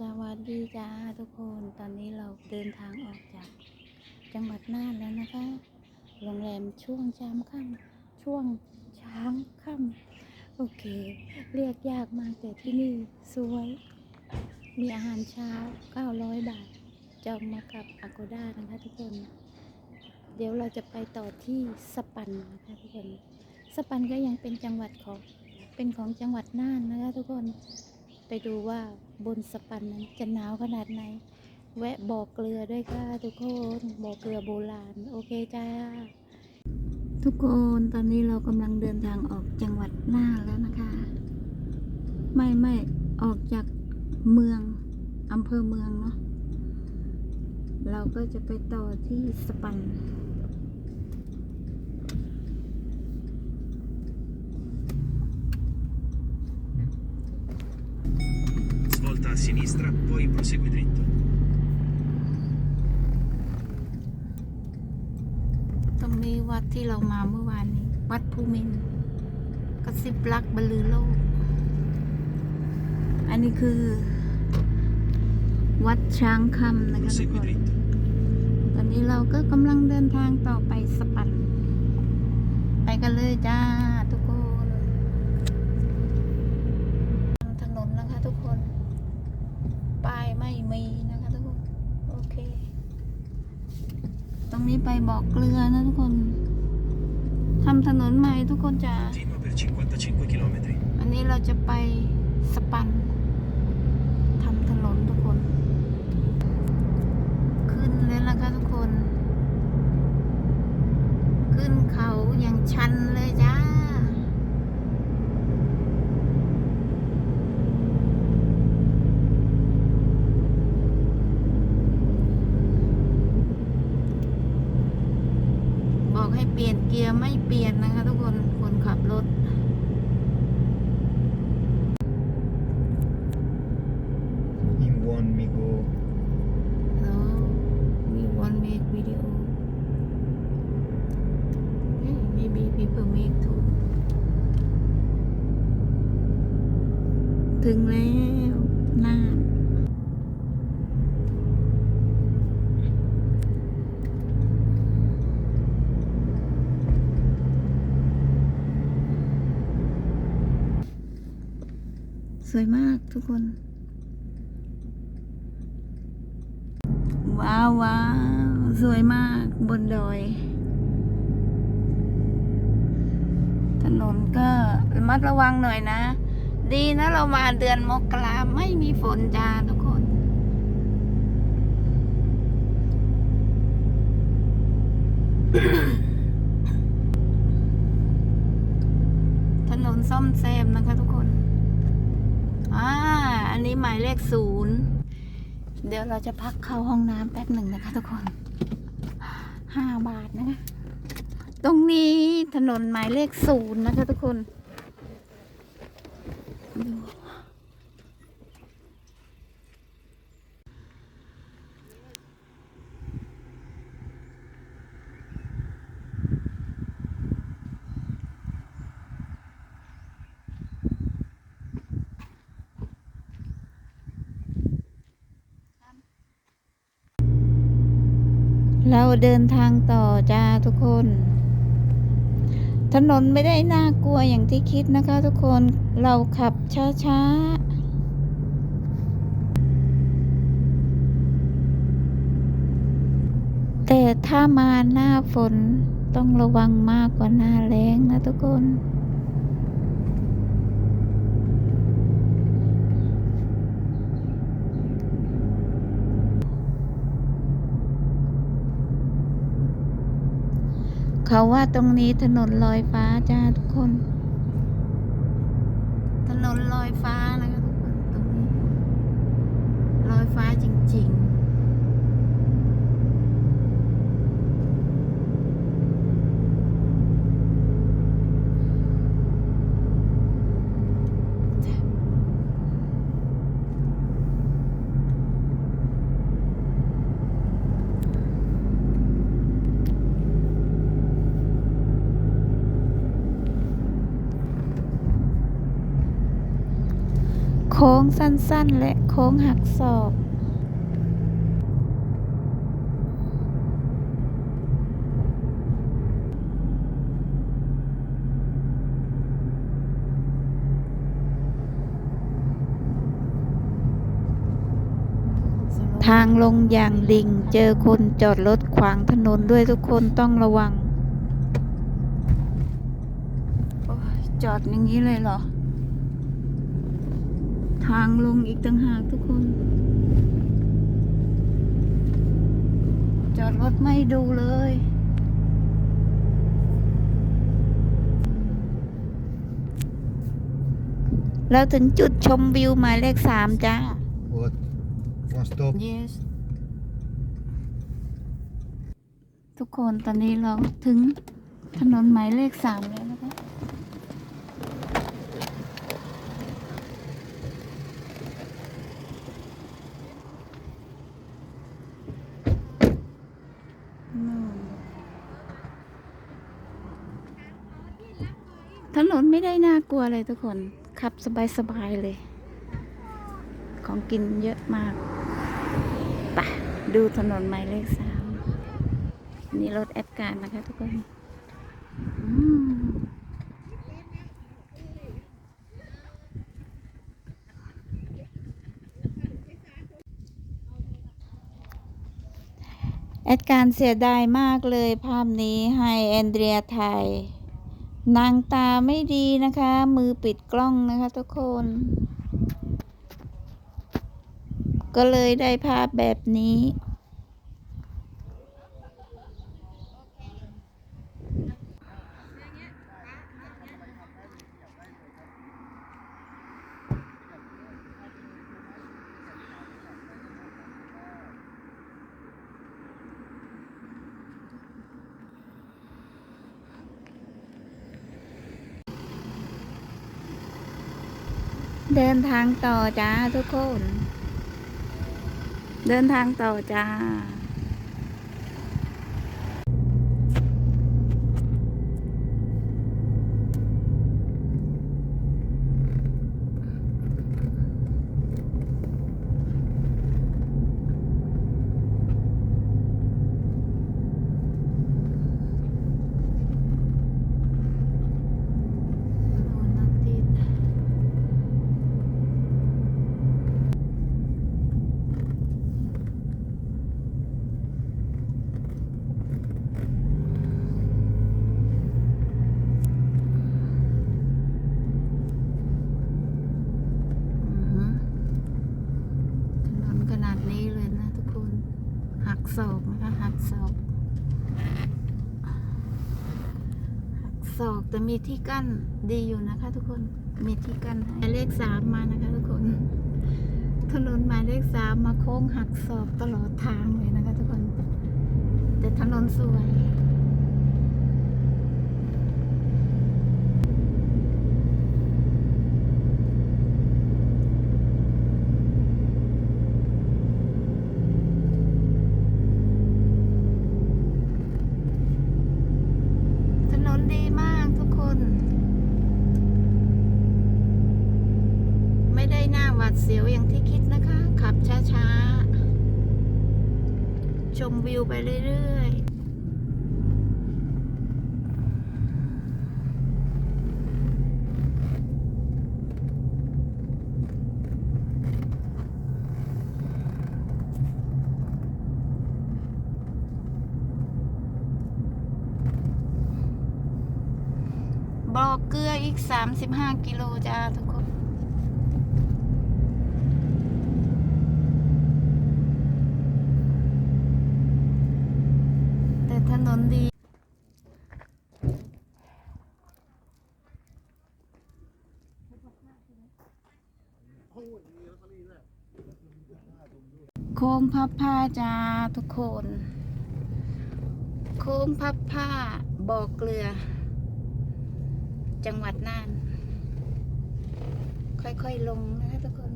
สวัสดีจ้าทุกคนตอนนี้เราเดินทางออกจากจังหวัดน่านแล้วนะคะ โรงแรมช่วงช้ามค่ำช่วงช้างค่ำโอเค เรียกยากมากแต่ที่นี่สวย มีอาหารเช้า 900 บาท จองมากับอ g ก d a นะคะทุกคน เดี๋ยวเราจะไปต่อที่สปันนะคะทุกคน สปันก็ยังเป็นจังหวัดของเป็นของจังหวัดน่านนะคะทุกคน ไปดูว่าบนสปันนั้นจะหนาวขนาดไหน แวะบ่อเกลือด้วยค่ะทุกคนบ่อเกลือโบราณ โอเคจ้า ทุกคนตอนนี้เรากำลังเดินทางออกจังหวัดน่านแล้วนะคะ ไม่ไม่ออกจากเมืองอำเภอเมืองเนาะเราก็จะไปต่อที่สปัน a sinistra, poi prosegui dritto. ตรงนี้วัดที่เรามาเมื่อวานนี้ วัดภูมินทร์กระซิบรักบรรลือโลก อันนี้คือ วัดช้างคำนะคะทุก Prosegui คน dritto. ตอนนี้เราก็กำลังเดินทางต่อไปสปัน ไปกันเลยจ้าทุกคนถนนนะคะทุกคน ป้ายไม่มีนะคะทุกคน โอเค ตรง นี้ไปบอกเกลือนะทุกคนทำถนนใหม่ทุกคนจ้า Continua per 55 km. อันนี้เราจะไปสปันทำถนนทุกคน ขึ้นเลยนะคะทุกคน ขึ้นเขาอย่างชันเลยจ้า บอกให้เปลี่ยนเกียร์ไม่เปลี่ยนนะคะทุกคน คนขับรถ In one mi go. No, we won't make video. Hey, maybe people make too. ถึงแล้วน่าน สวยมากทุกคน ว้าวว้าวสวยมากบนดอย ถนนก็ระมัดระวังหน่อยนะ ดีนะเรามาเดือนมกราไม่มีฝนจ้าทุกคน ถนนซ่อมแซมนะคะทุกคน นี้หมายเลขศูนย์เดี๋ยวเราจะพักเข้าห้องน้ำแป๊บหนึ่งนะคะทุกคนห้าบาทนะคะ ตรงนี้ถนนหมายเลขศูนย์นะคะทุกคนดู เดินทางต่อจ้าทุกคน ถนนไม่ได้น่ากลัวอย่างที่คิดนะคะ ทุกคนเราขับช้าๆแต่ถ้ามาหน้าฝนต้องระวังมากกว่าหน้าแรงนะทุกคน เขาว่าตรงนี้ถนนลอยฟ้าจ้าทุกคน ถนนลอยฟ้านะคะทุกคนตรงนี้ลอยฟ้าจริง ค้งสั้นๆ และโค้งหักศอกทางลงอย่างดิ่งเจอคนจอดรถขวางถนนด้วยทุกคนต้องระวัง จอดอย่างนี้เลยเหรอ ทางลงอีกต่างหากทุกคน จอดรถไม่ดูเลย แล้วถึงจุดชมวิวหมายเลขสามจ้า What? One stop. yes ทุกคนตอนนี้เราถึงถนนหมายเลขสามแล้วนะคะ นู่น ถนนไม่ได้น่ากลัวเลยทุกคน ขับสบายๆเลย ของกินเยอะมากไปดูถนนหมายเลขสามนี่รถแอปการนะคะทุกคนแอดการเสียดายมากเลยภาพนี้ให้แอนเดรียถ่าย นางตาไม่ดีนะคะ มือปิดกล้องนะคะทุกคน ก็เลยได้ภาพแบบนี้ เดินทางต่อจ้าทุกคน เดินทางต่อจ้า โดนนัดติด อือหือถนนขนาดนี้เลยนะทุกคน หักศอกนะคะ หักศอก หักศอก แต่มีที่กั้นดีอยู่นะคะ ทุกคนมีที่กั้นให้หมายเลขสามมานะคะ ทุกคน ถนนหมายเลขสามมาโค้งหักศอกตลอดทางเลยนะคะ ทุกคน แต่ถนนสวย ถนนดีมากทุกคน ไม่ไดเสียวอย่างที่คิดนะคะ ขับช้าๆ ชมวิวไปเรื่อยๆบอกเกลืออีก 35 กิโลจ้าทุกคน แต่ถ นดีโค้งพับผ้าจ้าทุกคน โค้งพับผ้าบ่อเกลือ จังหวัดน่าน ค่อยๆลงนะคะทุกคน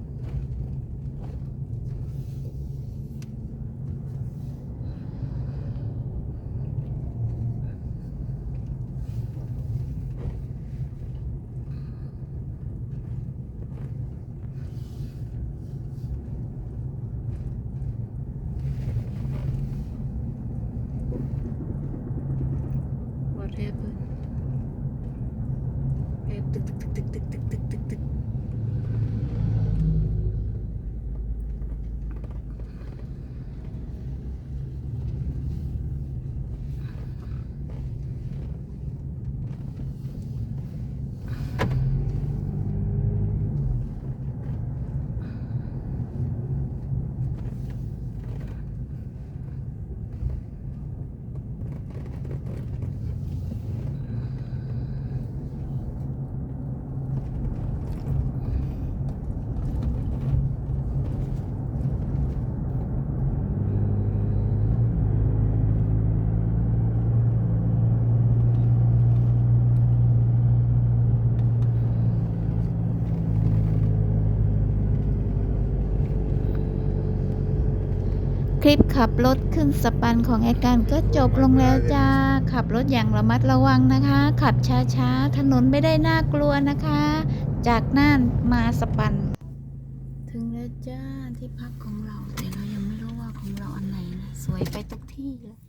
ค ลิปขับรถขึ้นสปันของแอดการก็จบลงแล้วจ้า ขับรถอย่างระมัดระวังนะคะ ขับช้าๆ ถนนไม่ได้น่ากลัวนะคะ จากน่านมาสปัน ถึงแล้วจ้าที่พักของเราแต่เรายังไม่รู้ว่าของเราอันไหนนะสวยไปทุกที่เลย